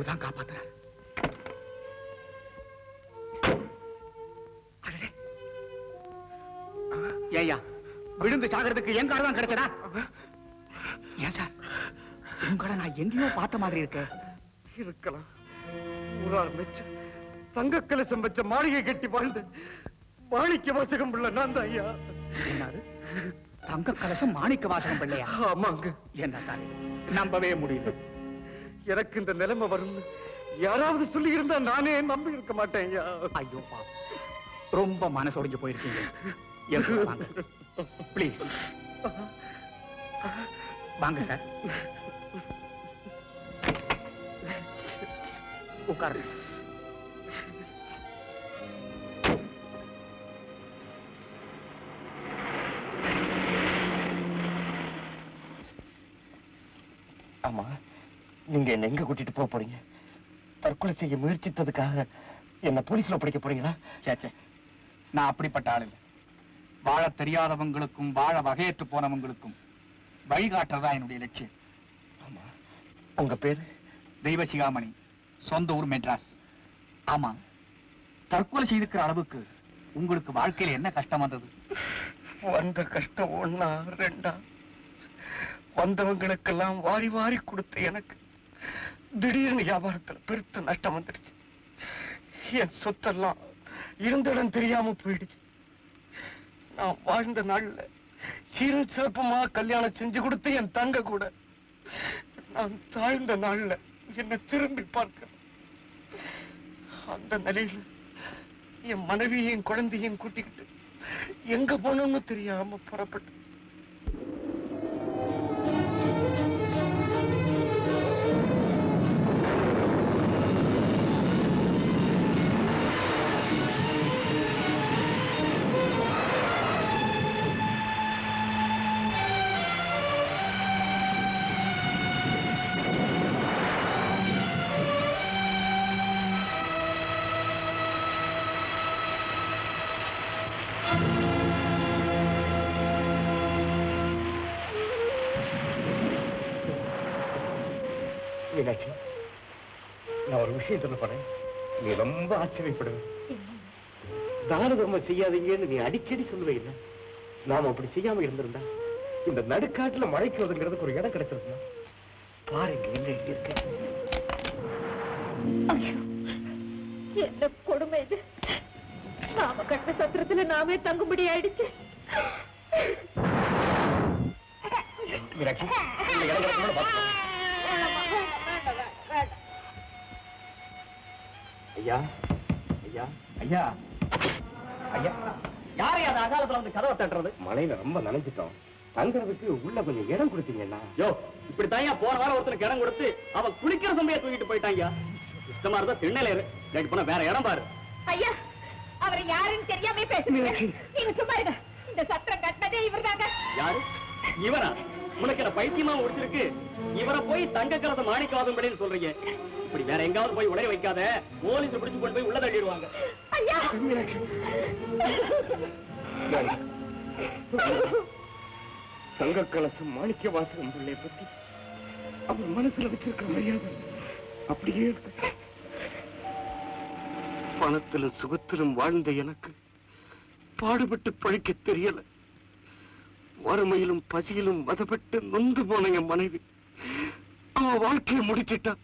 கடவுள் தான் காப்பாத்துறாரு. ஏய்யா விழுந்து சாகிறதுக்கு என் கார் தான் கிடைச்சதா? ஏன் சார்? உங்களை நான் எங்கேயோ பார்த்த மாதிரி இருக்கு. இருக்கலாம். ஊரார் மெச்ச தங்க கலசம் வச்ச மாளிகை கட்டி வாழ்ந்து மாணிக்க வாசகம் உள்ள நான் தான் ஐயா. என்னது? தங்க கலசம் மாணிக்க வாசகம் பிள்ளையா? ஆமாங்க. என்ன சார்? நம்பவே முடியல. எனக்கு இந்த நிலைமை வரும் யாராவது சொல்லி இருந்தா நானே நம்பி இருக்க மாட்டேன் ஐயா. ரொம்ப மனசொடிஞ்சு போயிருக்கீங்க. என் கூட வாங்க. ப்ளீஸ் வாங்க சார் உட்காருங்க. ஆமா. நீங்க என்ன எங்க கூட்டிட்டு போக போறீங்க? தற்கொலை செய்ய முயற்சித்ததுக்காக என்ன போலீஸ்ல பிடிக்க போறீங்களா? சேச்சே நான் அப்படிப்பட்ட ஆள் இல்லை. வாழ தெரியாதவங்களுக்கும் வாழ வகையற்று போனவங்களுக்கும் வழிகாட்டுறதா என்னுடைய லட்சியம். ஆமா. உங்க பேரு? தெய்வசிகாமணி சொந்த ஊர் மெட்ராஸ். ஆமா. தற்கொலை செய்திருக்கிற அளவுக்கு உங்களுக்கு வாழ்க்கையில என்ன கஷ்டம் வந்தது? வந்த கஷ்டம் ஒண்ணா ரெண்டா? வந்தவங்களுக்கெல்லாம் வாரி வாரி கொடுத்த எனக்கு திடீர்னு வியாபாரத்துல பெருத்து நஷ்டம் வந்துடுச்சு என் சொத்தெல்லாம் இருந்த இடம் தெரியாம போயிடுச்சு. நான் வாழ்ந்த நாள்ல சீரும் சிறப்புமா கல்யாணம் செஞ்சு கொடுத்து என் தங்க கூட நான் தாழ்ந்த நாள்ல என்னை திரும்பி பார்க்கிறேன் அந்த நிலையில என் மனைவியையும் குழந்தையும் கூட்டிக்கிட்டு எங்க போனோம்னு தெரியாம புறப்பட்டு மீனாட்சி நான் ஒரு விஷயம் சொல்ல போறேன். நீ ரொம்ப ஆச்சரியப்படுவேன் தான தர்மம் செய்யாதீங்கன்னு நீ அடிக்கடி சொல்லுவே இல்ல நாம அப்படி செய்யாம இருந்திருந்தா இந்த நடுக்காட்டுல மழைக்கு ஒதுங்கிறதுக்கு ஒரு இடம் கிடைச்சிருக்குமா? பாருங்க இருக்கு. ஐயோ, என்ன கொடுமை இது? நாம கட்ட சத்திரத்துல நாமே தங்கும்படி ஆயிடுச்சு. மீனாட்சி இந்த இடம் கிடைக்குமா ஐயா ஐயா ஐயா. ஐயா யாரை அந்த அகாலத்துல வந்து கதவை தட்டுறது? மழையில ரொம்ப நனைஞ்சிட்டோம். தங்குறதுக்கு உள்ள கொஞ்சம் இடம் கொடுத்தீங்கன்னா. யோ இப்படி தாயா போன வாரம் ஒருத்தனுக்கு இடம் கொடுத்து அவன் குளிக்கிற சமய தூக்கிட்டு போயிட்டாங்க இஷ்டமா இருந்தா திண்ணையில இரு. ரைட் போனா வேற இடம் பாரு. ஐயா அவர் யாருன்னு தெரியாம பேசுறீங்க நீங்க சும்மா இருங்க. இந்த சத்திரம் கட்டினதே இவர்தாங்க. யாரு? இவரா? உனக்கு என்ன பைத்தியமா முடிச்சிருக்கு இவரை போய் தங்க கலச மாணிக்கவாதம்படின்னு சொல்றீங்க. இப்படி வேற எங்காவது போய் உடைய வைக்காத போலீஸ் பிடிச்சு கொண்டு போய் உள்ள தள்ளிடுவாங்க. தங்க கலசம் மாணிக்க வாசகம் பிள்ளைய பத்தி அவர் மனசுல வச்சிருக்கிற மரியாதை அப்படியே இருக்கு. பணத்திலும் சுகத்திலும் வாழ்ந்த எனக்கு பாடுபட்டு பழிக்க தெரியல. வறுமையிலும் பசியிலும் வதப்பட்டு நொந்து போன என் மனைவி. அவன் வாழ்க்கையை முடிச்சிட்டா.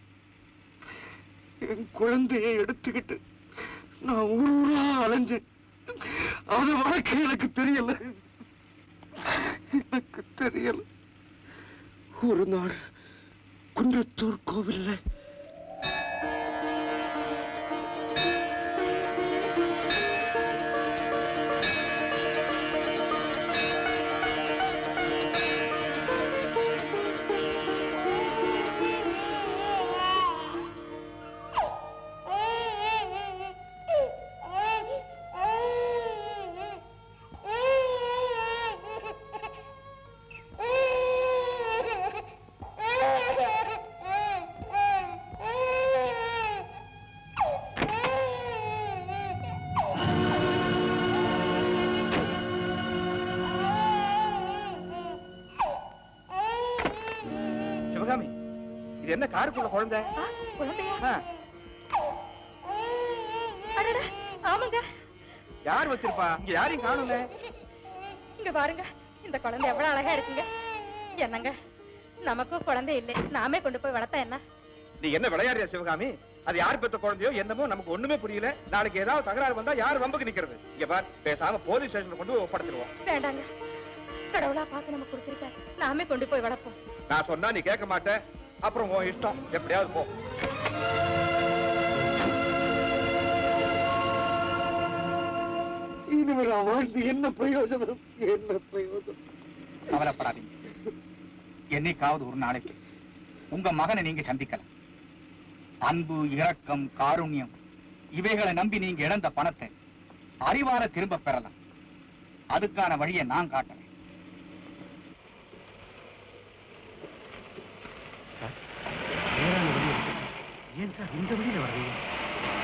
என் குழந்தையை எடுத்துக்கிட்டு நான் ஊர் ஊரா அலைஞ்சேன். அது வாழ்க்கை எனக்கு தெரியல. எனக்கு தெரியல. ஒரு நாள் குன்றத்தூர் கோவில்ல என்ன காருக்குள்ள குழந்தை? குழந்தையா? ஆமாங்க. யார் வச்சிருப்பா? இங்க யாரையும் காணல இங்க பாருங்க இந்த குழந்தை எவ்வளவு அழகா இருக்குங்க. என்னங்க நமக்கும் குழந்தை இல்லை நாமே கொண்டு போய் வளர்த்தா என்ன? நீ என்ன விளையாடுறியா சிவகாமி? அது யார் பெத்த குழந்தையோ என்னமோ நமக்கு ஒண்ணுமே புரியல. நாளைக்கு ஏதாவது தகராறு வந்தா யார் வம்புக்கு நிக்கிறது? இங்க பார் பேசாம போலீஸ் ஸ்டேஷன்ல கொண்டு ஒப்படைச்சிருவோம். வேண்டாங்க. கடவுளா பார்த்து நம்ம கொடுத்திருக்காரு நாமே கொண்டு போய் வளர்ப்போம். நான் சொன்னா நீ கேட்க மாட்ட. அப்புறம் உன் இஷ்டம். எப்படியாவது போ. இனிமேல் வாழ்ந்து என்ன பிரயோஜனம்? என்ன பிரயோஜனம்? கவலைப்படாதீங்க. என்னைக்காவது ஒரு நாளைக்கு உங்க மகனை நீங்க சந்திக்கலாம். அன்பு இரக்கம் காருண்யம் இவைகளை நம்பி நீங்க இழந்த பணத்தை அறிவார திரும்ப பெறலாம். அதுக்கான வழியை நான் காட்டுறேன். ஏன் சார் இந்த வழியில வர்றீங்க?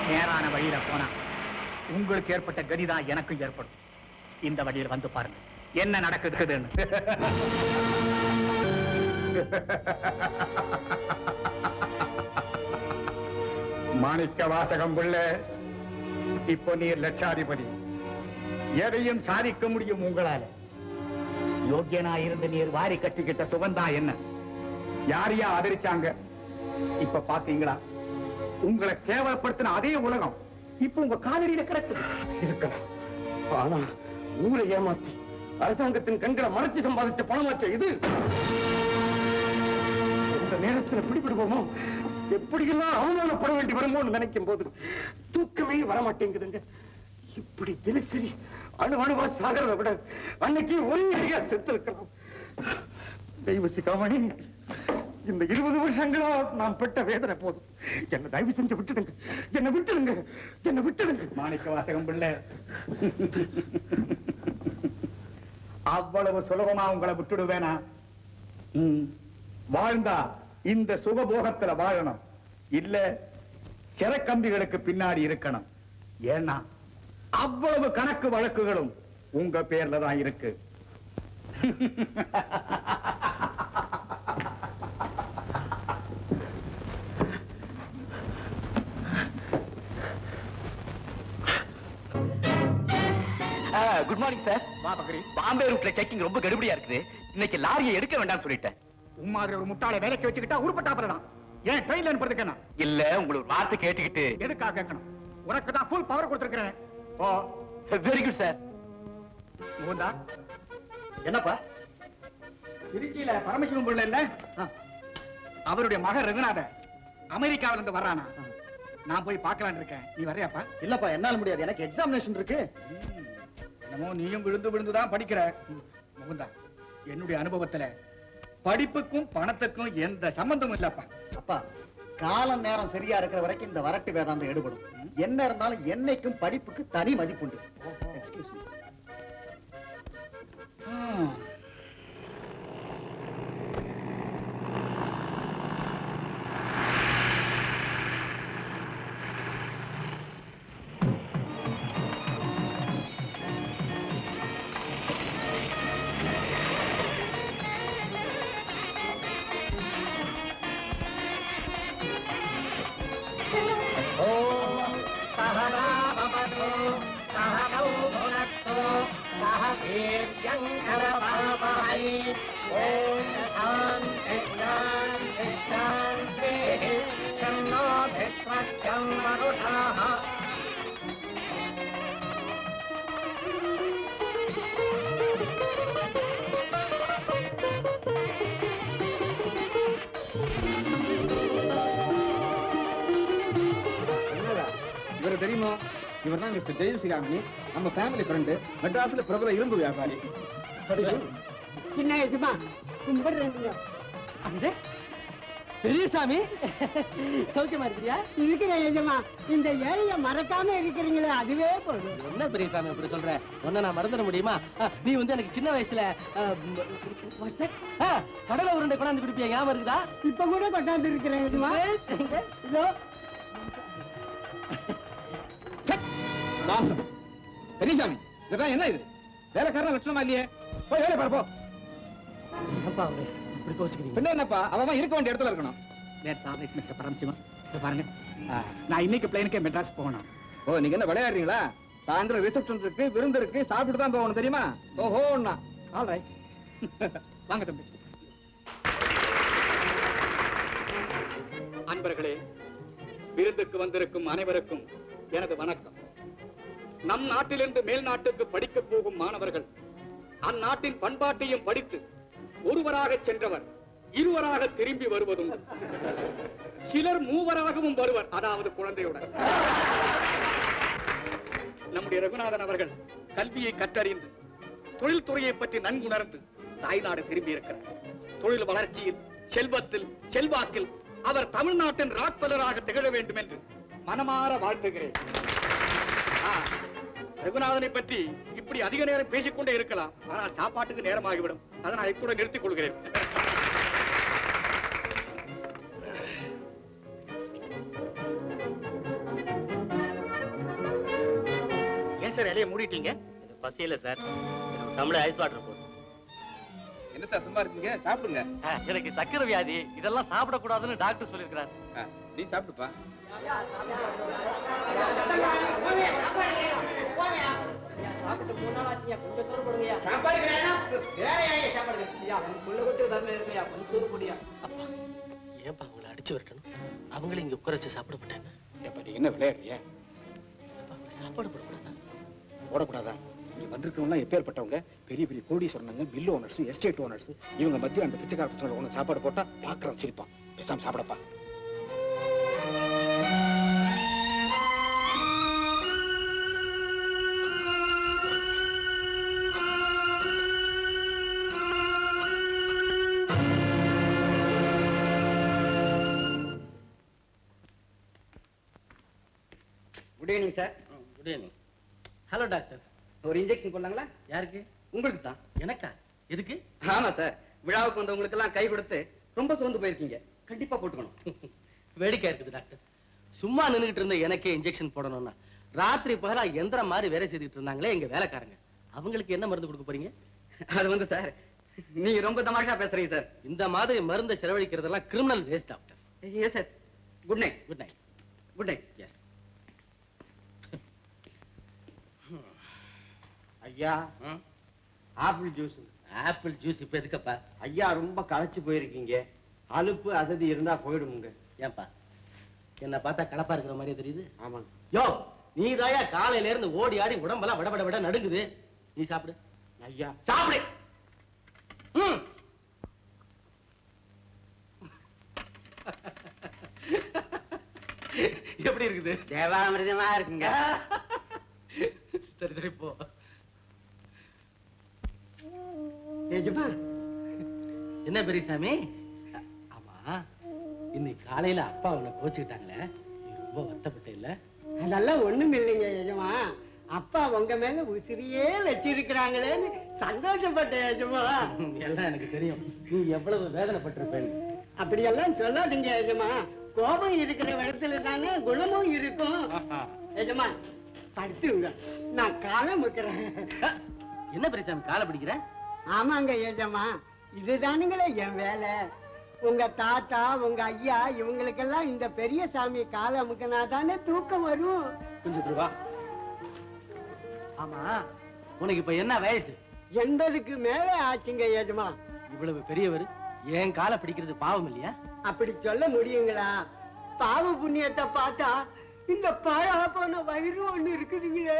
நேரான வழியில போனா உங்களுக்கு ஏற்பட்ட கதிதான் எனக்கும் ஏற்படும். இந்த வழியில் வந்து பாருங்க. என்ன நடக்குதுன்னு. மாணிக்க வாசகம் பிள்ளை இப்போ நீர் லட்சாதிபதி. எதையும் சாதிக்க முடியும் உங்களால. யோக்கியனா இருந்து நீர் வாரி கட்டிக்கிட்ட சுகந்தா என்ன? யாரையா ஆதரிச்சாங்க? இப்ப பாத்தீங்களா? உங்களை கேவலப்படுத்தின அதே உலகம் இப்ப உங்க காலடியில கிடக்குது இருக்கலாம். ஆனா ஊரை ஏமாத்தி அரசாங்கத்தின் கண்களை மறைச்சு சம்பாதிச்ச பணமாச்ச இது? இந்த நேரத்துல பிடிபடுவோமோ? எப்படியெல்லாம் அவமானப்பட வேண்டி வருமோன்னு நினைக்கும் போது தூக்கமே வரமாட்டேங்குதுங்க. இப்படி தினசரி அணு அணுவா சாகிறத விட அன்னைக்கு ஒரே செத்து இருக்கலாம் தெய்வ சிகாமணி இந்த இருபது வருஷங்களா நான் பெட்ட வேதனை போதும். என்ன தயவு செஞ்சு விட்டுடுங்க. என்ன விட்டுடுங்க. என்ன விட்டுடுங்க. மாணிக்க வாசகம் பிள்ளை. அவ்வளவு சுலபமா உங்களை விட்டுடுவேனா? வாழ்ந்தா இந்த சுகபோகத்துல வாழணும். இல்ல சிறக்கம்பிகளுக்கு பின்னாடி இருக்கணும். ஏன்னா அவ்வளவு கணக்கு வழக்குகளும் உங்க பேர்ல தான் இருக்கு. குட் மார்னிங் சார் பாம்பே ரூட்ல செக்கிங் ரொம்ப கடுபடியா இருக்குது. இன்னைக்கு லாரியை எடுக்க வேண்டாம்னு சொல்லிட்டேன். உமாதிரி ஒரு முட்டாளை வேலைக்கு வச்சுக்கிட்டா உருப்பட்டாப்புல ஏன் ட்ரெயின்ல அனுப்புறதுக்கு இல்ல உங்களுக்கு வார்த்தை கேட்டுக்கிட்டு. எதுக்காக கேட்கணும்? உனக்கு தான் ஃபுல் பவர் கொடுத்திருக்கிறேன். Oh very good sir Mukunda என்னப்பா? திருச்சியில பரமசிவம் பிள்ளை இல்ல? அவருடைய மகன் ரகுநாதன் அமெரிக்காவில இருந்து வர்றானா நான் போய் பார்க்கலான்னு இருக்கேன். நீ வரையாப்பா இல்லப்பா என்னால முடியாது. எனக்கு எக்ஸாமினேஷன் இருக்கு. என்னமோ நீயும் விழுந்து விழுந்து தான் படிக்கிற முகுந்தா என்னுடைய அனுபவத்துல படிப்புக்கும் பணத்துக்கும் எந்த சம்பந்தமும் இல்லப்பா. அப்பா காலம் நேரம் சரியா இருக்கிற வரைக்கும் இந்த வரட்டு வேதாந்தம் எடுபடும். என்ன இருந்தாலும் என்னைக்கும் படிப்புக்கு தனி மதிப்புண்டு. இவர் தான் மிஸ்டர் ஜெயஸ்ரீராமி நம்ம ஃபேமிலி ஃப்ரெண்டு மெட்ராஸ்ல பிரபல இரும்பு வியாபாரி. சின்ன வயசுமா கும்பிடுறேன் அந்த பெரியசாமி? சௌக்கியமா இருக்கிறியா? இருக்கிறேன் எஜமா. இந்த ஏழைய மறக்காம இருக்கிறீங்களே அதுவே போதும். என்ன பெரியசாமி அப்படி சொல்ற? உன்னை நான் மறந்துட முடியுமா? நீ வந்து எனக்கு சின்ன வயசுல கடலை உருண்டை கொண்டாந்து குடிப்பியா? ஞாபகம் இருக்குதா? இப்ப கூட கொண்டாந்து இருக்கிறேன் எஜமா. இதோ பெரியசாமி இதெல்லாம் என்ன இது? வேலைக்காரன் லட்சணமா இல்லையே? போய் வேலை பாரு போ. அப்பா அவரு இப்படி கோச்சுக்கிறீங்க? பின்ன என்னப்பா? அவன் இருக்க வேண்டிய இடத்துல இருக்கணும். பரமசிவம். பாருங்க. நான் இன்னைக்கு பிளைனுக்கே மெட்ராஸ் போகணும். ஓ நீங்க என்ன விளையாடுறீங்களா? சாயந்தரம் ரிசப்ஷன் இருக்கு விருந்து இருக்கு சாப்பிட்டு தான் போகணும் தெரியுமா? ஓஹோண்ணா ஆல் ரைட் வாங்க தம்பி. அன்பர்களே விருந்துக்கு வந்திருக்கும் அனைவருக்கும் எனது வணக்கம். நம் நாட்டிலிருந்து மேல் நாட்டுக்கு படிக்க போகும் மாணவர்கள் அந்நாட்டின் பண்பாட்டையும் படித்து ஒருவராக சென்றவர் இருவராக திரும்பி வருவதும் சிலர் மூவராகவும் வருவர் அதாவது குழந்தையுடன். நம்முடைய ரகுநாதன் அவர்கள் கல்வியை கற்றறிந்து தொழில்துறையை பற்றி நன்குணர்ந்து தாய்நாடு திரும்பி இருக்கிறார் தொழில் வளர்ச்சியில் செல்வத்தில் செல்வாக்கில் அவர் தமிழ்நாட்டின் ராக்பலராக திகழ வேண்டும் என்று மனமாற வாழ்த்துகிறேன். ரகுநாதனை பற்றி இப்படி அதிக நேரம் பேசிக்கொண்டே இருக்கலாம். ஆனால் சாப்பாட்டுக்கு நேரமாகிவிடும். அதனால் இத்துடன் நிறுத்திக் கொள்கிறேன். ஏன் சார் இலையை மூடிட்டீங்க? பசியில சார். தமிழ் ஐஸ் வாட்டர் என்ன சார் சும்மா இருக்கீங்க? சாப்பிடுங்க. எனக்கு சக்கரை வியாதி. இதெல்லாம் சாப்பிடக்கூடாதுன்னு டாக்டர் சொல்லியிருக்கிறார். நீ சாப்பிடுப்பா. ஏன்பா அவங்கள அடிச்சு வரட்டணும்? அவங்களும் இங்க உட்கார வச்சு சாப்பிட மாட்டேன் என்ன விளையாடுறிய? சாப்பாடு போடக்கூடாதா போடக்கூடாதா? நீ வந்திருக்கவங்க எப்பேற்பட்டவங்க? பெரிய பெரிய கோடீஸ்வரனுங்க மில் ஓனர்ஸ் எஸ்டேட் ஓனர்ஸ் இவங்க மத்தியில் அந்த பிச்சைக்கார பசங்களை சாப்பாடு போட்டா பாக்குறவன் சிரிப்பான். பேசாம சாப்பிடப்பா. Good evening sir good evening hello doctor ஒரு இன்ஜெக்ஷன் போடலாங்களா? யாருக்கு? உங்களுக்கு தான் எனக்கா? எதுக்கு? ஆமா சார் விழாவுக்கு வந்தவங்களுக்கு எல்லாம் கை கொடுத்து ரொம்ப சோர்ந்து போயிருக்கீங்க. கண்டிப்பா போட்டுக்கணும். வேடிக்கை இருக்குது டாக்டர் சும்மா நின்னுகிட்டு இருந்த எனக்கே இன்ஜெக்ஷன் போடணும்னா ராத்திரி பகலா எந்திரம் மாதிரி வேலை செய்துட்டு இருந்தாங்களே எங்க வேலைக்காரங்க. அவங்களுக்கு என்ன மருந்து கொடுக்க போறீங்க? அது வந்து சார் நீங்க ரொம்ப தமாஷா பேசுறீங்க சார் இந்த மாதிரி மருந்தை செலவழிக்கிறதெல்லாம் criminal waste doctor yes yes good night good night good night yes ஐயா ஆப்பிள் ஜூஸ். ஆப்பிள் ஜூஸ் இப்ப எதுக்கப்பா? ஐயா ரொம்ப களைச்சு போயிருக்கீங்க. அலுப்பு அசதி இருந்தா போயிடுமுங்க. ஏன்பா? என்ன பார்த்தா கலப்பா இருக்கிற மாதிரி தெரியுது. ஆமாங்க. யோ நீ தாயா காலையில இருந்து ஓடி ஆடி உடம்பெல்லாம் விட விட விட நடுங்குது. நீ சாப்பிடு. ஐயா. சாப்பிடு. எப்படி இருக்குது? தேவாமிர்தமா இருக்குங்க. சரி சரி போ. நிஜமா என்ன பெரியசாமி? ஆமா இன்னைக்கு காலையில அப்பா உன்னை கோச்சுக்கிட்டாங்களே. நீ ரொம்ப வருத்தப்பட்ட இல்ல அதெல்லாம் ஒண்ணும் இல்லைங்க எஜமா. அப்பா உங்க மேல உசிரியே வச்சிருக்கிறாங்களேன்னு சந்தோஷப்பட்ட எஜமா. எல்லாம் எனக்கு தெரியும். நீ எவ்வளவு வேதனைப்பட்டிருப்பேன்னு. அப்படியெல்லாம் சொல்லாதீங்க எஜமா. கோபம் இருக்கிற இடத்துல தானே குணமும் இருக்கும். எஜமா படுத்துங்க நான் காலம் வைக்கிறேன் என்ன பெரியசாமி காலை பிடிக்கிற? ஆமாங்க ஏஜமா இதுதானுங்களே என் வேலை. உங்க தாத்தா உங்க ஐயா இவங்களுக்கெல்லாம் இந்த பெரிய சாமி காலை அமுக்கினா தானே தூக்கம் வரும். கொஞ்சம் ஆமா உனக்கு இப்ப என்ன வயசு? எண்பதுக்கு மேல ஆச்சுங்க ஏஜமா இவ்வளவு பெரியவர் என் காலை பிடிக்கிறது பாவம் இல்லையா? அப்படி சொல்ல முடியுங்களா? பாவ புண்ணியத்தை பார்த்தா இந்த பாழா போன வயிறு ஒண்ணு இருக்குதுங்களே.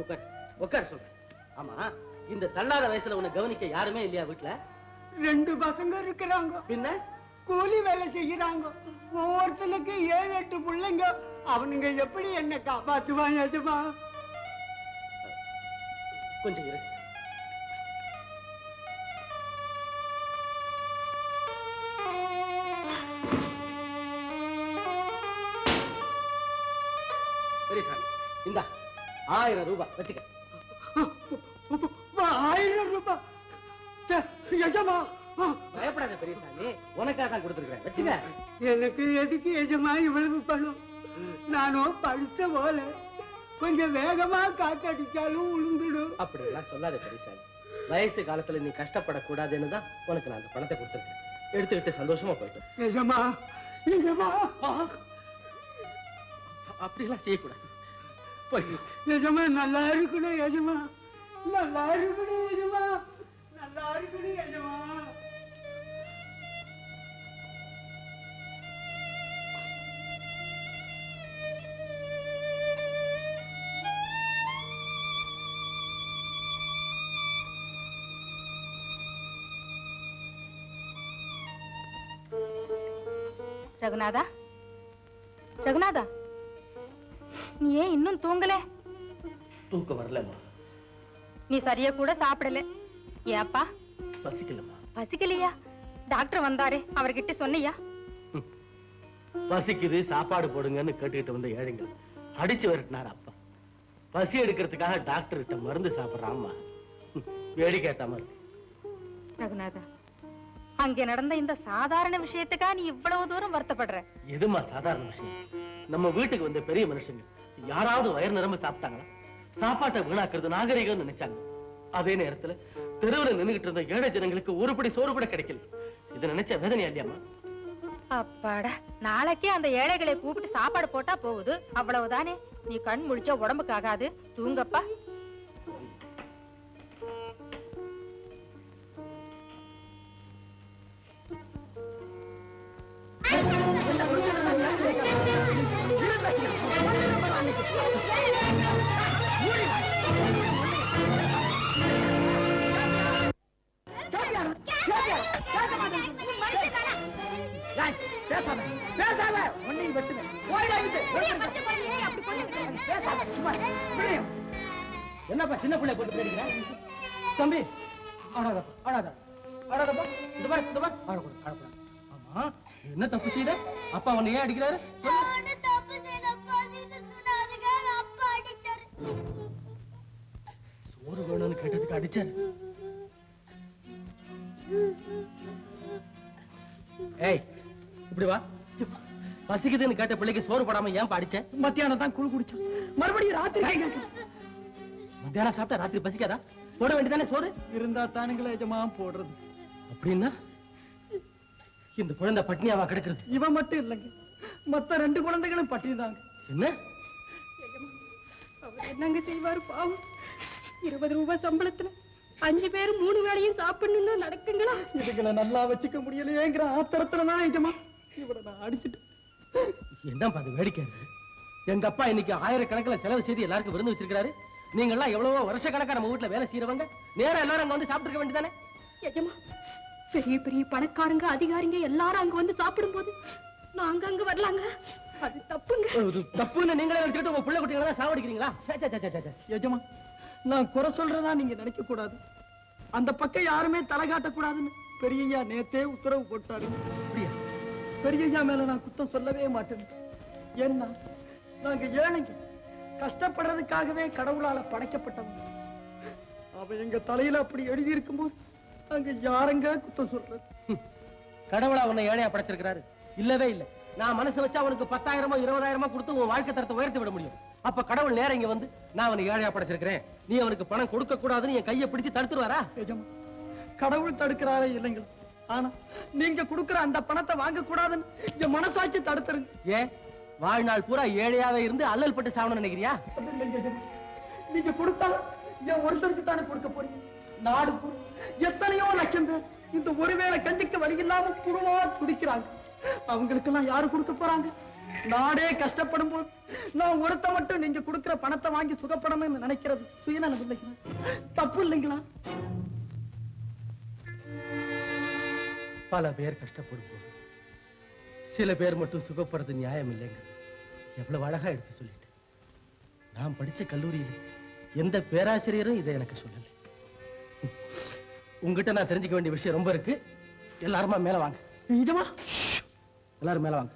உட்கார் உட்கார் சொல்றேன் ஆமா இந்த தள்ளாத வயசுல உன்னை கவனிக்க யாருமே இல்லையா வீட்டுல ரெண்டு பசங்க இருக்கிறாங்க. பின்ன? கூலி வேலை செய்யறாங்க ஒவ்வொருத்தனுக்கு ஏழு எட்டு பிள்ளைங்க. அவனுங்க எப்படி என்ன காப்பாத்துவாங்க ஏஜமா கொஞ்சம் இரு. பெரியசாமி இந்தா ஆயிரம் ரூபாய் வச்சுக்க ஆயிரம் ரூபாய் எஜமா. பயப்படாத பெரியசாமி உனக்காக தான் கொடுத்துருக்கேன் வச்சுக்க. எனக்கு எதுக்கு எஜமா இவ்வளவு பணம்? நானும் படுத்த போல கொஞ்சம் வேகமா காத்தடிச்சாலும் உளுந்துடும். அப்படி எல்லாம் சொல்லாத பெரியசாமி. வயசு காலத்துல நீ கஷ்டப்படக்கூடாதுன்னு தான் உனக்கு நான் அந்த பணத்தை கொடுத்துருக்கேன். எடுத்துக்கிட்டு சந்தோஷமா போயிட்டு. எஜமா எஜமா. அப்படியெல்லாம் செய்யக்கூடாது. போய். எஜமா நல்லா இருக்கணும் எஜமா. நல்லா இருக்கணும் எஜமா நல்லா இருக்கணும் எஜமா ரகுநாதா? ரகுநாதா? நீ ஏன் இன்னும் தூங்கல? தூக்கம் வரலம்மா. நீ சரியா கூட சாப்பிடல. ஏப்பா? பசிக்கலம்மா. பசிக்கலையா? டாக்டர் வந்தாரே. அவர்கிட்ட சொன்னியா? பசிக்குது சாப்பாடு போடுங்கன்னு கேட்டுக்கிட்டு வந்த ஏழைங்க. அடிச்சு விரட்டினார் அப்பா. பசி எடுக்கிறதுக்காக டாக்டர் கிட்ட மருந்து சாப்பிடுறான் அம்மா வேடிக்கை ஏத்த மாதிரி. ரகுநாதா அங்க நடந்த இந்த சாதாரண விஷயத்துக்கா நீ இவ்வளவு தூரம் வருத்தப்படுற? எதுமா சாதாரண விஷயம்? நம்ம வீட்டுக்கு வந்த பெரிய மனுஷங்க யாராவது வயிறு நிரம்ப சாப்பிட்டாங்களா? சாப்பாட்டை வீணாக்குறது நாகரிகம்னு நினைச்சாங்க. அதே நேரத்துல தெருவில் நின்னுகிட்டு இருந்த ஏழை ஜனங்களுக்கு ஒருபடி சோறு கூட கிடைக்கல. இதை நினைச்ச வேதனையா இல்லையாமா அப்பாடா நாளைக்கே அந்த ஏழைகளை கூப்பிட்டு சாப்பாடு போட்டா போகுது. அவ்வளவுதானே? நீ கண் முழிச்சா உடம்புக்கு ஆகாது. தூங்கப்பா. ஏன் அடிக்கிறாரு. சோறு வேணும்னு கேட்டதுக்கு அடிச்சாரு. ஏய் இப்படி வா. பசிக்குதுன்னு கேட்ட பிள்ளைக்கு சோறு போடாம ஏன் அடிச்ச? மத்தியானம் தான் குழு குடிச்சோம். மறுபடியும் ராத்திரி மத்தியானம் சாப்பிட்டா ராத்திரி பசிக்காதா? போட வேண்டியதானே சோறு? இருந்தா தானுங்களே எஜமா போடுறது. அப்படின்னா இந்த குழந்தை பட்னியாவா கிடக்குறது? இவன் மட்டும் இல்லைங்க. மத்த ரெண்டு குழந்தைகளும் பட்டினிதாங்க. என்ன? அவர் என்னங்க செய்வாரு பாவம்? இருபது ரூபாய் சம்பளத்துல அஞ்சு பேர் மூணு வேளையும் சாப்பிடணும்னு நடக்குங்களா? இதுகளை நல்லா வச்சுக்க முடியலையேங்கிற ஆத்திரத்துல தான் எஜமா. இவரை நான் அடிச்சிட்டேன். என்னப்பா அது வேடிக்கை? எங்க அப்பா இன்னைக்கு ஆயிரக்கணக்கில் செலவு செய்து எல்லாருக்கும் விருந்து வச்சிருக்காரு நீங்க எல்லாம் எவ்வளவோ வருஷ கணக்கா நம்ம வீட்டுல வேலை செய்யறவங்க நேரா எல்லாரும் அங்க வந்து சாப்பிட்டுக்க வேண்டியதானே எஜமா பெரிய பெரிய பணக்காரங்க அதிகாரிங்க எல்லாரும் அங்க வந்து சாப்பிடும்போது நாங்க அங்க வரலாங்க. அது தப்புங்க. தப்புன்னு நீங்களே வச்சுக்கிட்டு உங்க பிள்ளை குட்டிகளை தான் சாவடிக்கிறீங்களா? சே, சே, சே, சே, சே, சே. எஜமா நான் குறை சொல்றதா நீங்க நினைக்க கூடாது. அந்த பக்கம் யாருமே தலை காட்டக்கூடாதுன்னு பெரியய்யா நேத்தே உத்தரவு போட்டாரு? பெரியய்யா மேல நான் குத்தம் சொல்லவே மாட்டேன். ஏன்னா நாங்க ஏழைங்க. கஷ்டப்படுறதுக்காகவே கடவுளால படைக்கப்பட்டவங்க. அவன் எங்க தலையில அப்படி எழுதி இருக்கும்போது நாங்க யாருங்க குத்தம் சொல்றது? கடவுளா உன்னை ஏழையா படைச்சிருக்கிறாரு. இல்லவே இல்ல. நான் மனசு வச்சு அவனுக்கு பத்தாயிரமோ இருபதாயிரமோ கொடுத்து உன் வாழ்க்கை தரத்தை உயர்த்தி விட முடியும். அப்ப கடவுள் நேரம் இங்க வந்து நான் அவனை ஏழையா படைச்சிருக்கிறேன். நீ அவனுக்கு பணம் கொடுக்க கூடாதுன்னு என் கையை பிடிச்சு தடுத்துருவாரா? கடவுள் தடுக்கிறாரே இல்லைங்க ஆனா நீங்க கொடுக்கிற அந்த பணத்தை வாங்க கூடாதுன்னு என் மனசாட்சி தடுத்துருங்க. ஏன்? வாழ்நாள் பூரா ஏழையாவே இருந்து அல்லல் பட்டு சாவணும்னு நினைக்கிறியா. நீங்க கொடுத்தா என் ஒருத்தருக்கு தானே கொடுக்க போறீங்க? நாடு எத்தனையோ லட்சம் பேர் இந்த ஒருவேளை கஞ்சிக்கு வழி இல்லாம புழுவா துடிக்கிறாங்க அவங்களுக்கெல்லாம் யாரு கொடுக்க போறாங்க? நாடே கஷ்டப்படும் போது நான் ஒருத்த மட்டும் நீங்க கொடுக்கிற பணத்தை வாங்கி சுகப்படணும்னு நினைக்கிறது சுயநலம் இல்லைங்களா? தப்பு இல்லைங்களா? பல பேர் கஷ்டப்படும் போது சில பேர் மட்டும் சுகப்படுறது நியாயம் இல்லைங்க. எவ்வளவு அழகா எடுத்து சொல்லிட்டேன் நான் படிச்ச கல்லூரியில் எந்த பேராசிரியரும் இதை எனக்கு சொல்லலை. உங்ககிட்ட நான் தெரிஞ்சுக்க வேண்டிய விஷயம் ரொம்ப இருக்கு. எல்லாருமா மேல வாங்க. நிஜமா? எல்லாரும் மேல வாங்க.